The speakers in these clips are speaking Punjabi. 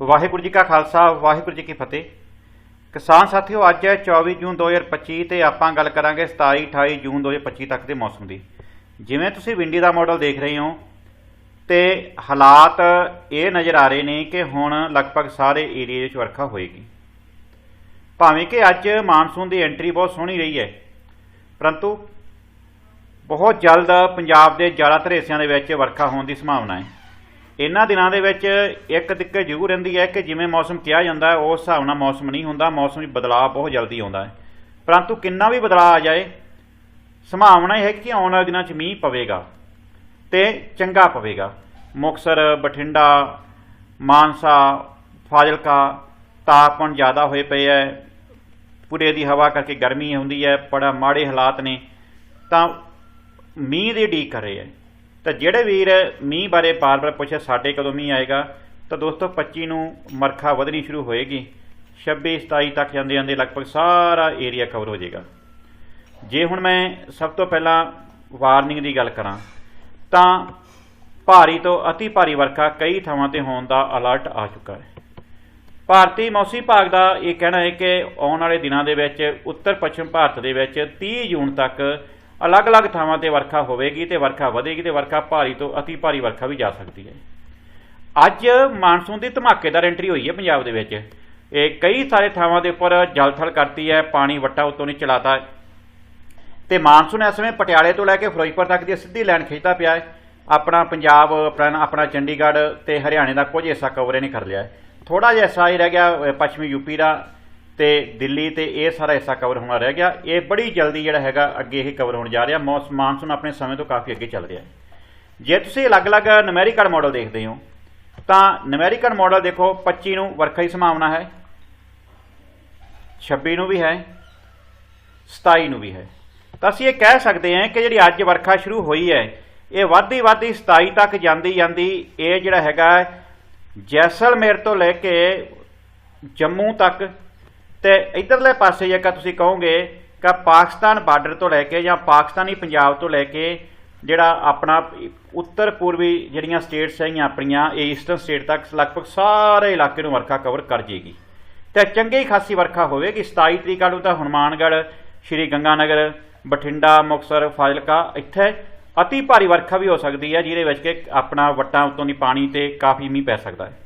ਵਾਹਿਗੁਰੂ ਜੀ ਕਾ ਖਾਲਸਾ, ਵਾਹਿਗੁਰੂ ਜੀ ਕੀ ਫਤਿਹ। ਕਿਸਾਨ ਸਾਥੀਓ, ਅੱਜ ਹੈ 24 ਜੂਨ 2025 ਤੇ ਆਪਾਂ ਗੱਲ ਕਰਾਂਗੇ 27 28 ਜੂਨ 2025 ਤੱਕ ਦੇ ਮੌਸਮ ਦੀ। ਜਿਵੇਂ ਤੁਸੀਂ ਵਿੰਡੀ ਦਾ ਮਾਡਲ ਦੇਖ ਰਹੇ ਹੋ, ਤੇ ਹਾਲਾਤ ਇਹ ਨਜ਼ਰ ਆ ਰਹੇ ਨੇ ਕਿ ਹੁਣ ਲਗਭਗ ਸਾਰੇ ਏਰੀਏ ਵਿੱਚ ਵਰਖਾ ਹੋਏਗੀ। ਭਾਵੇਂ ਕਿ ਅੱਜ ਮਾਨਸੂਨ ਦੀ ਐਂਟਰੀ ਬਹੁਤ ਸੋਹਣੀ ਰਹੀ ਹੈ, ਪਰੰਤੂ ਬਹੁਤ ਜਲਦ ਪੰਜਾਬ ਦੇ ਜ਼ਿਆਦਾਤਰ ਹਿੱਸਿਆਂ ਦੇ ਵਿੱਚ ਵਰਖਾ ਹੋਣ ਦੀ ਸੰਭਾਵਨਾ ਹੈ। ਇਹਨਾਂ ਦਿਨਾਂ ਦੇ ਵਿੱਚ ਇੱਕ ਦਿੱਕਤ ਜ਼ਰੂਰ ਰਹਿੰਦੀ ਹੈ ਕਿ ਜਿਵੇਂ ਮੌਸਮ ਕਿਹਾ ਜਾਂਦਾ, ਉਸ ਹਿਸਾਬ ਨਾਲ ਮੌਸਮ ਨਹੀਂ ਹੁੰਦਾ, ਮੌਸਮ ਵਿੱਚ ਬਦਲਾਅ ਬਹੁਤ ਜਲਦੀ ਆਉਂਦਾ ਹੈ। ਪਰੰਤੂ ਕਿੰਨਾ ਵੀ ਬਦਲਾਅ ਆ ਜਾਏ, ਸੰਭਾਵਨਾ ਇਹ ਹੈ ਕਿ ਆਉਣ ਵਾਲੇ ਦਿਨਾਂ 'ਚ ਮੀਂਹ ਪਵੇਗਾ ਤੇ ਚੰਗਾ ਪਵੇਗਾ। ਮੁਕਸਰ ਬਠਿੰਡਾ, ਮਾਨਸਾ, ਫਾਜ਼ਿਲਕਾ ਤਾਪਮਾਨ ਜ਼ਿਆਦਾ ਹੋਏ ਪਏ ਹੈ। ਪੂਰੇ ਦੀ ਹਵਾ ਕਰਕੇ ਗਰਮੀ ਹੁੰਦੀ ਹੈ, ਬੜਾ ਮਾੜੇ ਹਾਲਾਤ ਨੇ। ਤਾਂ ਮੀਂਹ ਦੀ ਉਡੀਕ ਕਰ ਰਹੇ ਹੈ। ਤਾਂ ਜਿਹੜੇ ਵੀਰ ਮੀਂਹ ਬਾਰੇ ਬਾਰ-ਬਾਰ ਪੁੱਛੇ, ਸਾਡੇ ਕਦੋਂ ਮੀਂਹ ਆਏਗਾ? ਤਾਂ ਦੋਸਤੋ 25 ਨੂੰ ਮਰਖਾ ਵਧਣੀ ਸ਼ੁਰੂ ਹੋਏਗੀ। 26 27 ਤੱਕ ਜਾਂਦੇ ਜਾਂਦੇ ਲਗਭਗ ਸਾਰਾ ਏਰੀਆ ਕਵਰ ਹੋ ਜਾਏਗਾ। ਜੇ ਹੁਣ ਮੈਂ ਸਭ ਤੋਂ ਪਹਿਲਾਂ ਵਾਰਨਿੰਗ ਦੀ ਗੱਲ ਕਰਾਂ, ਤਾਂ ਭਾਰੀ ਤੋਂ ਅਤੀ ਭਾਰੀ ਵਰਖਾ ਕਈ ਥਾਵਾਂ ਤੇ ਹੋਣ ਦਾ ਅਲਰਟ ਆ ਚੁੱਕਾ ਹੈ। ਭਾਰਤੀ ਮੌਸਮੀ ਵਿਭਾਗ ਦਾ ਇਹ ਕਹਿਣਾ ਹੈ ਕਿ ਆਉਣ ਵਾਲੇ ਦਿਨਾਂ ਦੇ ਵਿੱਚ ਉੱਤਰ ਪੱਛਮ ਭਾਰਤ ਦੇ ਵਿੱਚ 30 ਜੂਨ ਤੱਕ ਅਲੱਗ-ਅਲੱਗ ਥਾਵਾਂ ਤੇ ਵਰਖਾ ਹੋਵੇਗੀ ਤੇ ਵਰਖਾ ਵਧੇਗੀ ਤੇ ਵਰਖਾ ਭਾਰੀ ਤੋਂ ਅਤੀ ਭਾਰੀ ਵਰਖਾ ਵੀ ਜਾ ਸਕਦੀ ਹੈ। ਅੱਜ ਮਾਨਸੂਨ ਦੀ ਧਮਾਕੇਦਾਰ ਐਂਟਰੀ ਹੋਈ ਹੈ ਪੰਜਾਬ ਦੇ ਵਿੱਚ। ਇਹ ਕਈ ਸਾਰੇ ਥਾਵਾਂ ਦੇ ਉੱਪਰ ਜਲਥਲ ਕਰਤੀ ਹੈ ਪਾਣੀ ਵੱਟਾ ਉਤੋਂ ਨਹੀਂ ਚਲਾਤਾ। ਹੈ ਤੇ ਮਾਨਸੂਨ ਇਸ ਸਮੇਂ ਪਟਿਆਲੇ ਤੋਂ ਲੈ ਕੇ ਫਿਰੋਜ਼ਪੁਰ ਤੱਕ ਦੀ ਸਿੱਧੀ ਲਾਈਨ ਖਿੱਚਦਾ ਪਿਆ ਹੈ। ਆਪਣਾ ਪੰਜਾਬ ਆਪਣਾ ਚੰਡੀਗੜ੍ਹ ਤੇ ਹਰਿਆਣੇ ਦਾ ਕੁਝ ਹਿੱਸਾ ਕਵਰ ਨਹੀਂ ਕਰ ਲਿਆ ਹੈ। ਥੋੜਾ ਜਿਹਾ ਹਿੱਸਾ ਹੀ ਰਹਿ ਗਿਆ ਅ, ਪੱਛਮੀ ਯੂਪੀ ਦਾ। ਤੇ ਦਿੱਲੀ ਤੇ ਇਹ ਸਾਰਾ ਹਿੱਸਾ ਕਵਰ ਹੋਣਾ ਰਹਿ ਗਿਆ। ਇਹ ਬੜੀ ਜਲਦੀ ਜਿਹੜਾ ਹੈਗਾ ਅੱਗੇ ਇਹ ਕਵਰ ਹੋਣ ਜਾ ਰਿਹਾ। ਮੌਸਮ ਮਾਨਸੂਨ ਆਪਣੇ ਸਮੇਂ ਤੋਂ ਕਾਫੀ ਅੱਗੇ ਚੱਲ ਰਿਹਾ। ਜੇ ਤੁਸੀਂ ਅਲੱਗ-ਅਲੱਗ ਨੂਮੈਰੀਕਲ ਮਾਡਲ ਦੇਖਦੇ ਹੋ, ਤਾਂ ਨੂਮੈਰੀਕਲ ਮਾਡਲ ਦੇਖੋ 25 ਨੂੰ ਵਰਖਾ ਦੀ ਸੰਭਾਵਨਾ ਹੈ 26 ਨੂੰ ਵੀ ਹੈ 27 ਨੂੰ ਵੀ ਹੈ। ਤਾਂ ਅਸੀਂ ਇਹ ਕਹਿ ਸਕਦੇ ਹਾਂ ਕਿ ਜਿਹੜੀ ਅੱਜ ਵਰਖਾ ਸ਼ੁਰੂ ਹੋਈ ਹੈ, ਇਹ ਵੱਧਦੀ ਵੱਧਦੀ 27 ਤੱਕ ਜਾਂਦੀ ਜਾਂਦੀ ਇਹ ਜਿਹੜਾ ਹੈਗਾ ਜੈਸਲਮੇਰ ਤੋਂ ਲੈ ਕੇ ਜੰਮੂ ਤੱਕ ਤੇ ਇਧਰਲੇ ਪਾਸੇ ਜੇਕਰ ਤੁਸੀਂ ਕਹੋਗੇ ਕਿ ਪਾਕਿਸਤਾਨ ਬਾਰਡਰ ਤੋਂ ਲੈ ਕੇ ਜਾਂ ਪਾਕਿਸਤਾਨੀ ਪੰਜਾਬ ਤੋਂ ਲੈ ਕੇ ਜਿਹੜਾ ਆਪਣਾ ਉੱਤਰ ਪੂਰਬੀ ਜਿਹੜੀਆਂ ਸਟੇਟਸ ਹੈਗੀਆਂ ਆਪਣੀਆਂ, ਇਹ ਈਸਟਰਨ ਸਟੇਟ ਤੱਕ ਲਗਭਗ ਸਾਰੇ ਇਲਾਕੇ ਨੂੰ ਵਰਖਾ ਕਵਰ ਕਰ ਜੇਗੀ। ਤੇ ਚੰਗੀ ਖਾਸੀ ਵਰਖਾ ਹੋਵੇਗੀ 27 ਤਰੀਕ ਨੂੰ ਤਾਂ ਹਨੂਮਾਨਗੜ੍ਹ, ਸ਼੍ਰੀ ਗੰਗਾਨਗਰ, ਬਠਿੰਡਾ, ਮੁਕਤਸਰ, ਫਾਜ਼ਿਲਕਾ, ਇੱਥੇ ਅਤੀ ਭਾਰੀ ਵਰਖਾ ਵੀ ਹੋ ਸਕਦੀ ਹੈ, ਜਿਹਦੇ ਵਿੱਚ ਕਿ ਆਪਣਾ ਵੱਟਾਂ ਉੱਤੋਂ ਦੀ ਪਾਣੀ ਤੇ ਕਾਫੀ ਮੀਂਹ ਪੈ ਸਕਦਾ ਹੈ।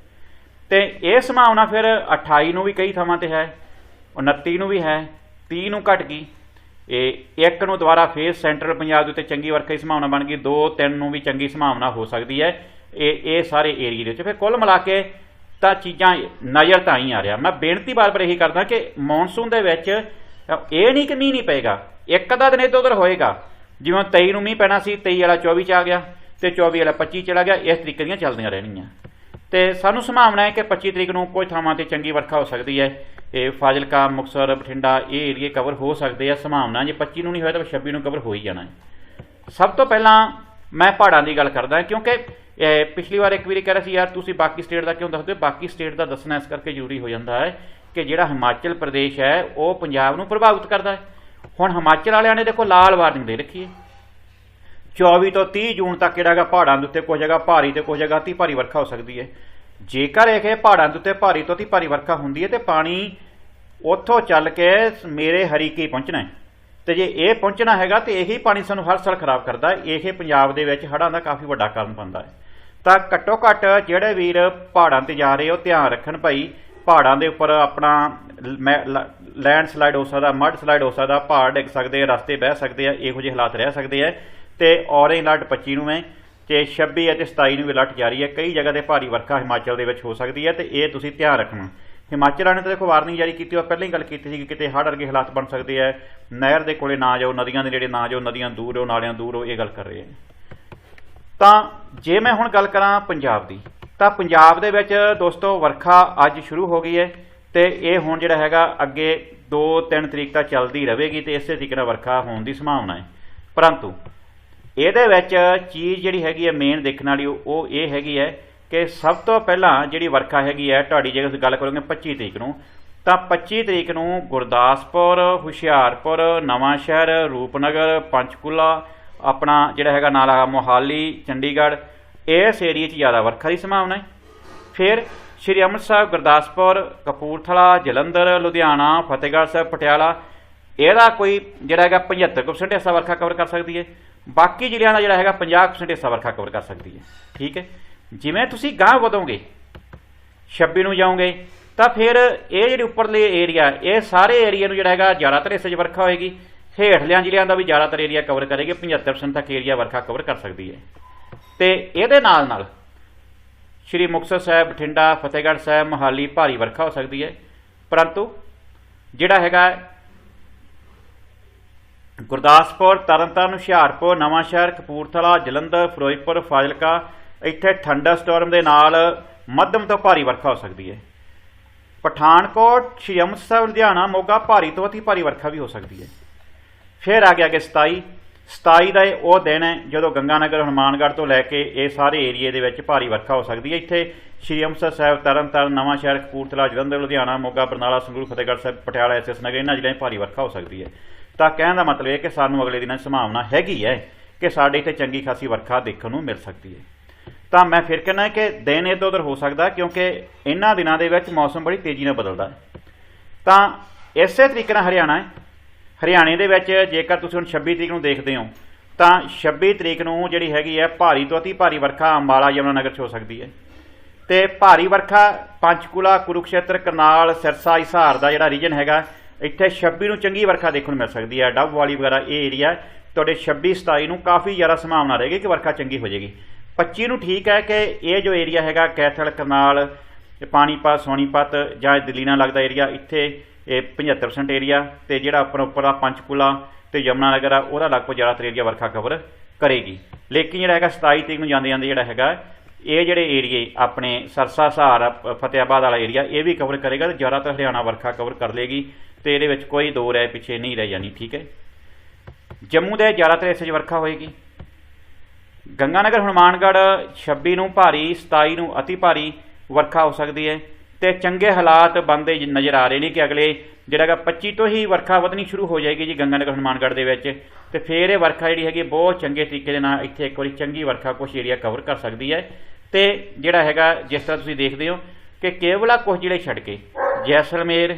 ਤੇ ਇਹ ਸੰਭਾਵਨਾ ਫਿਰ 28 ਨੂੰ ਵੀ ਕਈ ਥਾਵਾਂ ਤੇ ਹੈ। 29 ਨੂੰ ਵੀ ਹੈ 30 ਨੂੰ ਘਟ ਗਈ ਇਹ ਇੱਕ ਨੂੰ ਦੁਬਾਰਾ ਫੇਰ ਸੈਂਟਰਲ ਪੰਜਾਬ ਦੇ ਉੱਤੇ ਚੰਗੀ ਵਰਖਾ ਦੀ ਸੰਭਾਵਨਾ ਬਣ ਗਈ 2 3 ਨੂੰ ਵੀ ਚੰਗੀ ਸੰਭਾਵਨਾ ਹੋ ਸਕਦੀ ਹੈ। ਇਹ ਇਹ ਸਾਰੇ ਏਰੀਏ ਦੇ ਵਿੱਚ। ਫਿਰ ਕੁੱਲ ਮਿਲਾ ਕੇ ਤਾਂ ਚੀਜ਼ਾਂ ਨਜ਼ਰ ਤਾਂ ਹੀ ਆ ਰਿਹਾ। ਮੈਂ ਬੇਨਤੀ ਬਾਰ-ਬਾਰ ਇਹੀ ਕਰਦਾ ਕਿ ਮੌਨਸੂਨ ਦੇ ਵਿੱਚ, ਇਹ ਨਹੀਂ ਕਿ ਮੀਂਹ ਨਹੀਂ ਪਏਗਾ, ਇੱਕ ਅੱਧਾ ਦਿਨ ਇੱਧਰ ਉੱਧਰ ਹੋਏਗਾ। ਜਿਵੇਂ 23 ਨੂੰ ਮੀਂਹ ਪੈਣਾ ਸੀ 23 ਵਾਲਾ 24 ਚ ਆ ਗਿਆ, ਤੇ 24 ਵਾਲਾ 25 ਚਲਾ ਗਿਆ, ਇਸ ਤਰੀਕੇ ਦੀਆਂ ਚੱਲਦੀਆਂ ਰਹਿਣਗੀਆਂ ਤੇ ਸਾਨੂੰ ਸੰਭਾਵਨਾ ਹੈ ਕਿ 25 ਤਰੀਕ ਨੂੰ ਕੁਝ ਥਾਵਾਂ ਤੇ ਚੰਗੀ ਵਰਖਾ ਹੋ ਸਕਦੀ ਹੈ। ਇਹ ਫਾਜ਼ਿਲਕਾ, ਮੁਕਤਸਰ, ਬਠਿੰਡਾ ਇਹ ਏਰੀਏ ਕਵਰ ਹੋ ਸਕਦੇ ਆ ਸੰਭਾਵਨਾ। ਜੇ 25 ਨੂੰ ਨਹੀਂ ਹੋਇਆ ਤਾਂ 26 ਨੂੰ ਕਵਰ ਹੋ ਹੀ ਜਾਣਾ ਸਭ ਤੋਂ ਪਹਿਲਾਂ ਮੈਂ ਪਹਾੜਾਂ ਦੀ ਗੱਲ ਕਰਦਾ ਕਿਉਂਕਿ, ਇਹ ਪਿਛਲੀ ਵਾਰ ਇੱਕ ਵਾਰੀ ਕਹਿ ਰਿਹਾ ਸੀ, ਯਾਰ ਤੁਸੀਂ ਬਾਕੀ ਸਟੇਟ ਦਾ ਕਿਉਂ ਦੱਸਦੇ ਹੋ? ਬਾਕੀ ਸਟੇਟ ਦਾ ਦੱਸਣਾ ਇਸ ਕਰਕੇ ਜ਼ਰੂਰੀ ਹੋ ਜਾਂਦਾ ਹੈ ਕਿ ਜਿਹੜਾ ਹਿਮਾਚਲ ਪ੍ਰਦੇਸ਼ ਹੈ, ਉਹ ਪੰਜਾਬ ਨੂੰ ਪ੍ਰਭਾਵਿਤ ਕਰਦਾ ਹੈ। ਹੁਣ ਹਿਮਾਚਲ ਵਾਲਿਆਂ ਨੇ ਦੇਖੋ ਲਾਲ ਵਾਰਨਿੰਗ ਦੇ ਰੱਖੀ ਹੈ। 24 ਤੋਂ 30 ਜੂਨ ਤੱਕ ਜਿਹੜਾ ਹੈਗਾ ਪਹਾੜਾਂ ਦੇ ਉੱਤੇ ਕੁਝ ਜਗ੍ਹਾ ਭਾਰੀ ਤੇ ਕੁਝ ਜਗ੍ਹਾ ਅਤੀ ਭਾਰੀ ਵਰਖਾ ਹੋ ਸਕਦੀ ਹੈ। ਜੇਕਰ ਇਹ ਪਹਾੜਾਂ ਦੇ ਉੱਤੇ ਭਾਰੀ ਤੋਂ ਅਤੀ ਭਾਰੀ ਵਰਖਾ ਹੁੰਦੀ ਹੈ ਤੇ ਪਾਣੀ ਉੱਥੋਂ ਚੱਲ ਕੇ ਮੇਰੇ ਹਰੀਕੀ ਪਹੁੰਚਣਾ ਹੈ। ਤੇ ਜੇ ਇਹ ਪਹੁੰਚਣਾ ਹੈਗਾ ਤੇ ਇਹੀ ਪਾਣੀ ਸਾਨੂੰ ਹਰ ਸਾਲ ਖਰਾਬ ਕਰਦਾ ਇਹ ਪੰਜਾਬ ਦੇ ਵਿੱਚ ਹੜ੍ਹਾਂ ਦਾ ਕਾਫੀ ਵੱਡਾ ਕਾਰਨ ਬਣਦਾ ਹੈ। ਤਾਂ ਘੱਟੋ ਘੱਟ ਜਿਹੜੇ ਵੀਰ ਪਹਾੜਾਂ ਤੇ ਜਾ ਰਹੇ ਹੋ ਧਿਆਨ ਰੱਖਣ ਭਾਈ, ਪਹਾੜਾਂ ਦੇ ਉੱਪਰ ਆਪਣਾ ਲੈਂਡ ਸਲਾਈਡ ਹੋ ਸਕਦਾ ਮੱਡ ਸਲਾਈਡ ਹੋ ਸਕਦਾ, ਪਹਾੜ ਡਿੱਗ ਸਕਦੇ ਰਸਤੇ ਬਹਿ ਸਕਦੇ ਆ, ਇਹੋ ਜਿਹੇ ਹਾਲਾਤ ਰਹਿ ਸਕਦੇ ਆ। ਤੇ ਔਰੇਂਜ ਅਲਰਟ 25 ਨੂੰ ਹੈ ਤੇ 26 ਅਤੇ 27 ਨੂੰ ਵੀ ਅਲਰਟ ਜਾਰੀ ਹੈ। ਕਈ ਜਗ੍ਹਾ ਤੇ ਭਾਰੀ ਵਰਖਾ ਹਿਮਾਚਲ ਦੇ ਵਿੱਚ ਹੋ ਸਕਦੀ ਹੈ ਤੇ ਇਹ ਤੁਸੀਂ ਧਿਆਨ ਰੱਖਣਾ। ਹਿਮਾਚਲ ਵਾਲਿਆਂ ਨੇ ਤਾਂ ਦੇਖੋ ਵਾਰਨਿੰਗ ਜਾਰੀ ਕੀਤੀ, ਉਹ ਪਹਿਲਾਂ ਹੀ ਗੱਲ ਕੀਤੀ ਸੀ ਕਿ ਕਿਤੇ ਹੜ੍ਹ ਵਰਗੇ ਹਾਲਾਤ ਬਣ ਸਕਦੇ ਆ। ਨਹਿਰ ਦੇ ਕੋਲੇ ਨਾ ਜਾਓ, ਨਦੀਆਂ ਦੇ ਨੇੜੇ ਨਾ ਜਾਓ, ਨਦੀਆਂ ਦੂਰ ਹੋ, ਨਾਲਿਆਂ ਦੂਰ ਹੋ, ਇਹ ਗੱਲ ਕਰ ਰਹੇ ਆ। ਤਾਂ ਜੇ ਮੈਂ ਹੁਣ ਗੱਲ ਕਰਾਂ ਪੰਜਾਬ ਦੀ, ਤਾਂ ਪੰਜਾਬ ਦੇ ਵਿੱਚ ਦੋਸਤੋ ਵਰਖਾ ਅੱਜ ਸ਼ੁਰੂ ਹੋ ਗਈ ਹੈ ਤੇ ਇਹ ਹੁਣ ਜਿਹੜਾ ਹੈਗਾ ਅੱਗੇ 2-3 ਤਰੀਕ ਤੱਕ ਚੱਲਦੀ ਰਹੇਗੀ ਤੇ ਇਸੇ ਤਰੀਕੇ ਨਾਲ ਵਰਖਾ ਹੋਣ ਦੀ ਸੰਭਾਵਨਾ ਹੈ। ਪਰੰਤੂ ਇਹਦੇ ਵਿੱਚ ਚੀਜ਼ ਜਿਹੜੀ ਹੈਗੀ ਹੈ ਮੇਨ ਦੇਖਣ ਵਾਲੀ, ਉਹ ਇਹ ਹੈਗੀ ਹੈ ਕਿ ਸਭ ਤੋਂ ਪਹਿਲਾਂ ਜਿਹੜੀ ਵਰਖਾ ਹੈਗੀ ਹੈ, ਤੁਹਾਡੀ ਜੇ ਅਸੀਂ ਗੱਲ ਕਰੋਗੇ 25 ਤਰੀਕ ਨੂੰ, ਤਾਂ 25 ਤਰੀਕ ਨੂੰ ਗੁਰਦਾਸਪੁਰ, ਹੁਸ਼ਿਆਰਪੁਰ, ਨਵਾਂ ਸ਼ਹਿਰ, ਰੂਪਨਗਰ, ਪੰਚਕੂਲਾ, ਆਪਣਾ ਜਿਹੜਾ ਹੈਗਾ ਨਾਲ ਆ ਮੋਹਾਲੀ, ਚੰਡੀਗੜ੍ਹ, ਇਸ ਏਰੀਏ 'ਚ ਜ਼ਿਆਦਾ ਵਰਖਾ ਦੀ ਸੰਭਾਵਨਾ ਹੈ। ਫਿਰ ਸ਼੍ਰੀ ਅੰਮ੍ਰਿਤਸਰ ਗੁਰਦਾਸਪੁਰ, ਕਪੂਰਥਲਾ, ਜਲੰਧਰ, ਲੁਧਿਆਣਾ, ਫਤਿਹਗੜ੍ਹ ਸਾਹਿਬ, ਪਟਿਆਲਾ, ਇਹਦਾ ਕੋਈ ਜਿਹੜਾ ਹੈਗਾ 75% ਹਿੱਸਾ ਵਰਖਾ ਕਵਰ ਕਰ ਸਕਦੀ ਹੈ। ਬਾਕੀ ਜ਼ਿਲ੍ਹਿਆਂ ਦਾ ਜਿਹੜਾ ਹੈਗਾ 50% ਹਿੱਸਾ ਵਰਖਾ ਕਵਰ ਕਰ ਸਕਦੀ ਹੈ। ਠੀਕ ਹੈ? ਜਿਵੇਂ ਤੁਸੀਂ ਗਾਂਹ ਵਧੋਗੇ 26 ਨੂੰ ਜਾਓਗੇ, ਤਾਂ ਫਿਰ ਇਹ ਜਿਹੜੇ ਉੱਪਰਲੇ ਏਰੀਆ ਇਹ ਸਾਰੇ ਏਰੀਆ ਨੂੰ ਜਿਹੜਾ ਹੈਗਾ ਜ਼ਿਆਦਾਤਰ ਹਿੱਸੇ 'ਚ ਵਰਖਾ ਹੋਏਗੀ। ਹੇਠਲਿਆਂ ਜ਼ਿਲ੍ਹਿਆਂ ਦਾ ਵੀ ਜ਼ਿਆਦਾਤਰ ਏਰੀਆ ਕਵਰ ਕਰੇਗੀ 75% ਤੱਕ ਏਰੀਆ ਵਰਖਾ ਕਵਰ ਕਰ ਸਕਦੀ ਹੈ। ਤੇ ਇਹਦੇ ਨਾਲ ਨਾਲ ਸ਼੍ਰੀ ਮੁਕਤਸਰ ਸਾਹਿਬ, ਬਠਿੰਡਾ, ਫਤਿਹਗੜ੍ਹ ਸਾਹਿਬ, ਮੋਹਾਲੀ ਭਾਰੀ ਵਰਖਾ ਹੋ ਸਕਦੀ ਹੈ। ਪਰੰਤੂ ਜਿਹੜਾ ਹੈਗਾ ਗੁਰਦਾਸਪੁਰ, ਤਰਨਤਾਰਨ, ਹੁਸ਼ਿਆਰਪੁਰ, ਨਵਾਂਸ਼ਹਿਰ, ਕਪੂਰਥਲਾ, ਜਲੰਧਰ, ਫਿਰੋਜ਼ਪੁਰ, ਫਾਜ਼ਿਲਕਾ ਇੱਥੇ ਥੰਡਰ ਸਟਾਰਮ ਦੇ ਨਾਲ ਮੱਧਮ ਤੋਂ ਭਾਰੀ ਵਰਖਾ ਹੋ ਸਕਦੀ ਹੈ। ਪਠਾਨਕੋਟ ਸ਼੍ਰੀ ਅੰਮ੍ਰਿਤਸਰ ਲੁਧਿਆਣਾ, ਮੋਗਾ ਭਾਰੀ ਤੋਂ ਅਤੀ ਭਾਰੀ ਵਰਖਾ ਵੀ ਹੋ ਸਕਦੀ ਹੈ। ਫਿਰ ਆ ਗਿਆ ਕਿ 27 27 ਦਾ ਇਹ ਉਹ ਦਿਨ ਹੈ ਜਦੋਂ ਗੰਗਾਨਗਰ, ਹਨੂਮਾਨਗੜ੍ਹ ਤੋਂ ਲੈ ਕੇ ਇਹ ਸਾਰੇ ਏਰੀਏ ਦੇ ਵਿੱਚ ਭਾਰੀ ਵਰਖਾ ਹੋ ਸਕਦੀ ਹੈ। ਇੱਥੇ ਸ਼੍ਰੀ ਅੰਮ੍ਰਿਤਸਰ ਸਾਹਿਬ, ਤਰਨਤਾਰਨ ਨਵਾਂਸ਼ਹਿਰ ਕਪੂਰਥਲਾ, ਜਲੰਧਰ, ਲੁਧਿਆਣਾ, ਮੋਗਾ, ਬਰਨਾਲਾ, ਸੰਗਰੂਰ, ਫਤਿਹਗੜ੍ਹ ਸਾਹਿਬ, ਪਟਿਆਲਾ ਐਸਐਸ ਨਗਰ, ਇਹਨਾਂ ਜ਼ਿਲ੍ਹਿਆਂ 'ਚ ਭਾਰੀ ਵਰਖਾ ਹੋ ਸਕਦੀ ਹੈ। ਤਾਂ ਕਹਿਣ ਦਾ ਮਤਲਬ ਇਹ ਕਿ ਸਾਨੂੰ ਅਗਲੇ ਦਿਨਾਂ ਸੰਭਾਵਨਾ ਹੈਗੀ ਹੈ ਕਿ ਸਾਡੇ ਇੱਥੇ ਚੰਗੀ ਖਾਸੀ ਵਰਖਾ ਦੇਖਣ ਨੂੰ ਮਿਲ ਸਕਦੀ ਹੈ। ਤਾਂ ਮੈਂ ਫਿਰ ਕਹਿੰਦਾ ਕਿ ਦਿਨ ਇੱਧਰ ਉੱਧਰ ਹੋ ਸਕਦਾ ਕਿਉਂਕਿ ਇਹਨਾਂ ਦਿਨਾਂ ਦੇ ਵਿੱਚ ਮੌਸਮ ਬੜੀ ਤੇਜ਼ੀ ਨਾਲ ਬਦਲਦਾ। ਹੈ ਤਾਂ ਇਸੇ ਤਰੀਕੇ ਨਾਲ ਹਰਿਆਣਾ ਹੈ। ਹਰਿਆਣੇ ਦੇ ਵਿੱਚ ਜੇਕਰ ਤੁਸੀਂ ਹੁਣ 26 ਤਰੀਕ ਨੂੰ ਦੇਖਦੇ ਹੋ, ਤਾਂ 26 ਤਰੀਕ ਨੂੰ ਜਿਹੜੀ ਹੈਗੀ ਹੈ, ਭਾਰੀ ਤੋਂ ਅਤੀ ਭਾਰੀ ਵਰਖਾ ਅੰਬਾਲਾ ਯਮੁਨਾਨਗਰ 'ਚ ਹੋ ਸਕਦੀ ਹੈ। ਤੇ ਭਾਰੀ ਵਰਖਾ ਪੰਚਕੂਲਾ, ਕੁਰੂਕਸ਼ੇਤਰ, ਕਰਨਾਲ, ਸਿਰਸਾ, ਹਿਸਾਰ ਦਾ ਜਿਹੜਾ ਰੀਜਨ ਹੈਗਾ, ਇੱਥੇ 26 ਨੂੰ ਚੰਗੀ ਵਰਖਾ ਦੇਖਣ ਨੂੰ ਮਿਲ ਸਕਦੀ ਹੈ। ਡੱਬ ਵਾਲੀ ਵਗੈਰਾ ਇਹ ਏਰੀਆ ਤੁਹਾਡੇ 26 27 ਨੂੰ ਕਾਫੀ ਜ਼ਿਆਦਾ ਸੰਭਾਵਨਾ ਰਹੇਗੀ ਕਿ ਵਰਖਾ ਚੰਗੀ ਹੋ ਜਾਏਗੀ। 25 ਨੂੰ ਠੀਕ ਹੈ ਕਿ ਇਹ ਜੋ ਏਰੀਆ ਹੈਗਾ ਕੈਥਲ ਕਰਨਾਲ ਪਾਣੀਪਤ, ਸੋਨੀਪਤ ਜਾਂ ਦਿੱਲੀ ਨਾਲ ਲੱਗਦਾ ਏਰੀਆ ਇੱਥੇ ਇਹ 75% ਏਰੀਆ ਤੇ ਜਿਹੜਾ ਉੱਪਰ ਉੱਪਰ ਆ ਪੰਚਕੂਲਾ ਤੇ ਯਮੁਨਾਨਗਰ ਆ, ਉਹਦਾ ਲਗਭਗ ਜ਼ਿਆਦਾਤਰ ਏਰੀਆ ਵਰਖਾ ਕਵਰ ਕਰੇਗੀ। ਲੇਕਿਨ ਜਿਹੜਾ ਹੈਗਾ 27 ਤਰੀਕ ਨੂੰ ਜਾਂਦੇ ਜਾਂਦੇ ਜਿਹੜਾ ਹੈਗਾ, ਇਹ ਜਿਹੜੇ ਏਰੀਏ ਆਪਣੇ ਸਰਸਾ, ਸਹਾਰ, ਫਤਿਆਬਾਦ ਵਾਲਾ ਏਰੀਆ ਇਹ ਵੀ ਕਵਰ ਕਰੇਗਾ ਤੇ ਜ਼ਿਆਦਾਤਰ ਹਰਿਆਣਾ ਵਰਖਾ ਕਵਰ ਕਰ ਲੇਗੀ ਤੇ ਇਹਦੇ ਵਿੱਚ ਕੋਈ ਦੋ ਰਹਿ ਪਿੱਛੇ ਨਹੀਂ ਰਹਿ ਜਾਣੀ, ਠੀਕ ਹੈ? ਜੰਮੂ ਦੇ ਜ਼ਿਆਦਾਤਰ ਹਿੱਸੇ 'ਚ ਵਰਖਾ ਹੋਏਗੀ। ਗੰਗਾਨਗਰ ਹਨੂਮਾਨਗੜ੍ਹ 26 ਨੂੰ ਭਾਰੀ 27 ਨੂੰ ਅਤੀ ਭਾਰੀ ਵਰਖਾ ਹੋ ਸਕਦੀ ਹੈ ਤੇ ਚੰਗੇ ਹਾਲਾਤ ਬਣਦੇ ਨਜ਼ਰ ਆ ਰਹੇ ਨੇ ਕਿ ਅਗਲੇ ਜਿਹੜਾ ਹੈਗਾ 25 ਤੋਂ ਹੀ ਵਰਖਾ ਵਧਣੀ ਸ਼ੁਰੂ ਹੋ ਜਾਏਗੀ ਜੀ ਗੰਗਾਨਗਰ ਹਨੂਮਾਨਗੜ੍ਹ ਦੇ ਵਿੱਚ ਤੇ ਫਿਰ ਇਹ ਵਰਖਾ ਜਿਹੜੀ ਹੈਗੀ ਬਹੁਤ ਚੰਗੇ ਤਰੀਕੇ ਦੇ ਨਾਲ ਇੱਥੇ ਇੱਕ ਵਾਰੀ ਚੰਗੀ ਵਰਖਾ ਕੁਝ ਏਰੀਆ ਕਵਰ ਕਰ ਸਕਦੀ ਹੈ ਤੇ ਜਿਹੜਾ ਹੈਗਾ ਜਿਸ ਤਰ੍ਹਾਂ ਤੁਸੀਂ ਦੇਖਦੇ ਹੋ ਕਿ ਕੇਵਲ ਆ ਕੁਝ ਜਿਹੜੇ ਛੱਡ ਕੇ ਜੈਸਲਮੇਰ,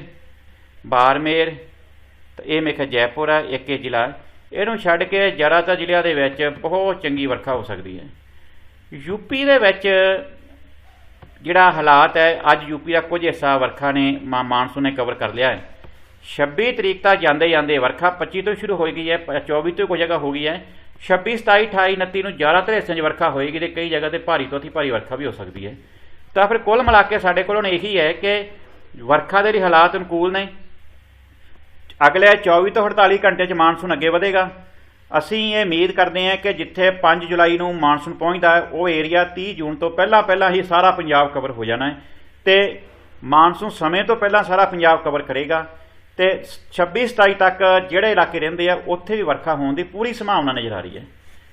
ਬਾਰਮੇਰ, ਤੇ ਇਹ ਮੇਖਾ ਜੈਪੁਰ ਆ, ਇੱਕ ਇਹ ਜ਼ਿਲ੍ਹਾ ਇਹਨੂੰ ਛੱਡ ਕੇ ਜ਼ਿਆਦਾਤਰ ਜ਼ਿਲ੍ਹਿਆਂ ਦੇ ਵਿੱਚ ਬਹੁਤ ਚੰਗੀ ਵਰਖਾ ਹੋ ਸਕਦੀ ਹੈ। ਯੂਪੀ ਦੇ ਵਿੱਚ ਜਿਹੜਾ ਹਾਲਾਤ ਹੈ, ਅੱਜ ਯੂਪੀ ਦਾ ਕੁਝ ਹਿੱਸਾ ਵਰਖਾ ਨੇ ਮਾ- ਮਾਨਸੂਨ ਨੇ ਕਵਰ ਕਰ ਲਿਆ ਹੈ। 26 ਤਰੀਕ ਤੱਕ ਜਾਂਦੇ ਜਾਂਦੇ ਵਰਖਾ 25 ਤੋਂ ਸ਼ੁਰੂ ਹੋ ਗਈ ਹੈ, ਪ- 24 ਤੋਂ ਕੋਈ ਜਗ੍ਹਾ ਹੋ ਗਈ ਹੈ। 26 27 28 29 ਨੂੰ ਜ਼ਿਆਦਾਤਰ ਹਿੱਸਿਆਂ 'ਚ ਵਰਖਾ ਹੋਏਗੀ ਤੇ ਕਈ ਜਗ੍ਹਾ ਤੇ ਭਾਰੀ ਤੋਂ ਅਤੀ ਭਾਰੀ ਵਰਖਾ ਵੀ ਹੋ ਸਕਦੀ ਹੈ। ਤਾਂ ਫਿਰ ਕੁੱਲ ਮਿਲਾ ਕੇ ਸਾਡੇ ਕੋਲ ਹੁਣ ਇਹੀ ਹੈ ਕਿ ਵਰਖਾ ਦੇ ਲਈ ਹਾਲਾਤ ਅਨੁਕੂਲ ਨੇ। ਅਗਲੇ 24 ਤੋਂ 48 ਘੰਟੇ 'ਚ ਮਾਨਸੂਨ ਅੱਗੇ ਵਧੇਗਾ। ਅਸੀਂ ਇਹ ਉਮੀਦ ਕਰਦੇ ਹਾਂ ਕਿ ਜਿੱਥੇ 5 ਜੁਲਾਈ ਨੂੰ ਮਾਨਸੂਨ ਪਹੁੰਚਦਾ ਹੈ, ਉਹ ਏਰੀਆ 30 ਜੂਨ ਤੋਂ ਪਹਿਲਾਂ ਪਹਿਲਾਂ ਹੀ ਸਾਰਾ ਪੰਜਾਬ ਕਵਰ ਹੋ ਜਾਣਾ ਹੈ ਤੇ ਮਾਨਸੂਨ ਸਮੇਂ ਤੋਂ ਪਹਿਲਾਂ ਸਾਰਾ ਪੰਜਾਬ ਕਵਰ ਕਰੇਗਾ ਤੇ 26 27 ਤੱਕ ਜਿਹੜੇ ਇਲਾਕੇ ਰਹਿੰਦੇ ਆ, ਉੱਥੇ ਵੀ ਵਰਖਾ ਹੋਣ ਦੀ ਪੂਰੀ ਸੰਭਾਵਨਾ ਨਜ਼ਰ ਆ ਰਹੀ ਹੈ।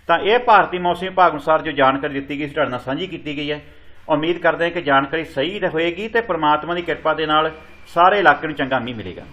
ਤਾਂ ਇਹ ਭਾਰਤੀ ਮੌਸਮ ਵਿਭਾਗ ਅਨੁਸਾਰ ਜੋ ਜਾਣਕਾਰੀ ਦਿੱਤੀ ਗਈ ਸੀ, ਤੁਹਾਡੇ ਨਾਲ ਸਾਂਝੀ ਕੀਤੀ ਗਈ ਹੈ। ਉਮੀਦ ਕਰਦੇ ਹਾਂ ਕਿ ਜਾਣਕਾਰੀ ਸਹੀ ਹੋਏਗੀ ਤੇ ਪ੍ਰਮਾਤਮਾ ਦੀ ਕਿਰਪਾ ਦੇ ਨਾਲ ਸਾਰੇ ਇਲਾਕੇ ਨੂੰ ਚੰਗਾ ਮੀਂਹ ਮਿਲੇਗਾ।